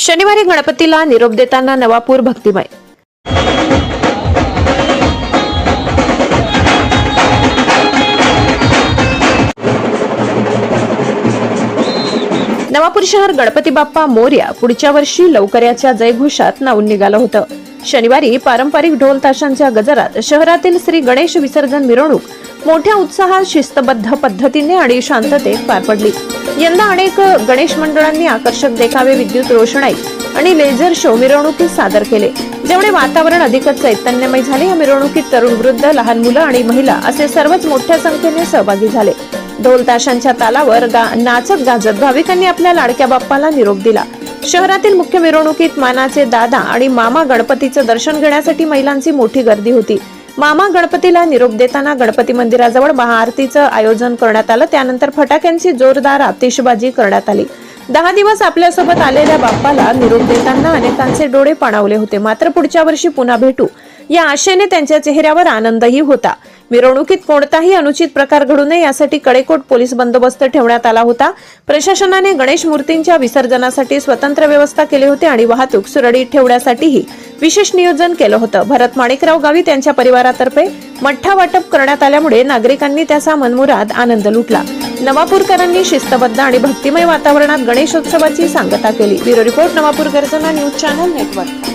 शनिवारी गणपतीला निरोप देताना नवापूर भक्तिमय. नवापूर शहर गणपती बाप्पा मोर्या पुढच्या वर्षी लवकऱ्याच्या जयघोषात नावून निघालं होतं. शनिवारी पारंपरिक ढोल ताशांच्या गजरात शहरातील श्री गणेश विसर्जन मिरवणूक मोठ्या उत्साहात शिस्तबद्ध पद्धतीने आणि शांततेत पार पडली. यंदा अनेक गणेश मंडळांनी आकर्षक देखावे विद्युत रोषणाई आणि लेझर शो मिरवणुकीत सादर केले. जेवढे वातावरण अधिकच चैतन्यमय झाले या मिरवणुकीत तरुण वृद्ध लहान मुलं आणि महिला असे सर्वच मोठ्या संख्येने सहभागी झाले. ढोल ताशांच्या तालावर गा- नाचत गाजत भाविकांनी आपल्या लाडक्या बाप्पाला निरोप दिला. शहरातील मुख्य मिरवणुकीत मानाचे दादा आणि मामा गणपतीचं दर्शन घेण्यासाठी महिलांची मोठी गर्दी होती. मामा गणपतीला निरोप देताना गणपती मंदिराजवळ महाआरतीचं आयोजन करण्यात आलं. त्यानंतर फटाक्यांची जोरदार आतिषबाजी करण्यात आली. दहा दिवस आपल्यासोबत आलेल्या बाप्पाला निरोप देताना अनेकांचे डोळे पाणावले होते. मात्र पुढच्या वर्षी पुन्हा भेटू. या आशेने त्यांच्या चेहऱ्यावर आनंदही होता. मिरवणुकीत कोणताही अनुचित प्रकार घडू नये यासाठी कडेकोट पोलीस बंदोबस्त ठेवण्यात आला होता. प्रशासनाने गणेश मूर्तींच्या विसर्जनासाठी स्वतंत्र व्यवस्था केली होती आणि वाहतूक सुरळीत ठेवण्यासाठीही विशेष नियोजन केलं होतं. भरत माणिकराव गावी त्यांच्या परिवारातर्फे मठ्ठा वाटप करण्यात आल्यामुळे नागरिकांनी त्याचा मनमुराद आनंद लुटला. नवापूरकरांनी शिस्तबद्ध आणि भक्तिमय वातावरणात गणेशोत्सवाची सांगता केली. ब्युरो रिपोर्ट नवापूर गर्जना न्यूज चॅनल नेटवर्क.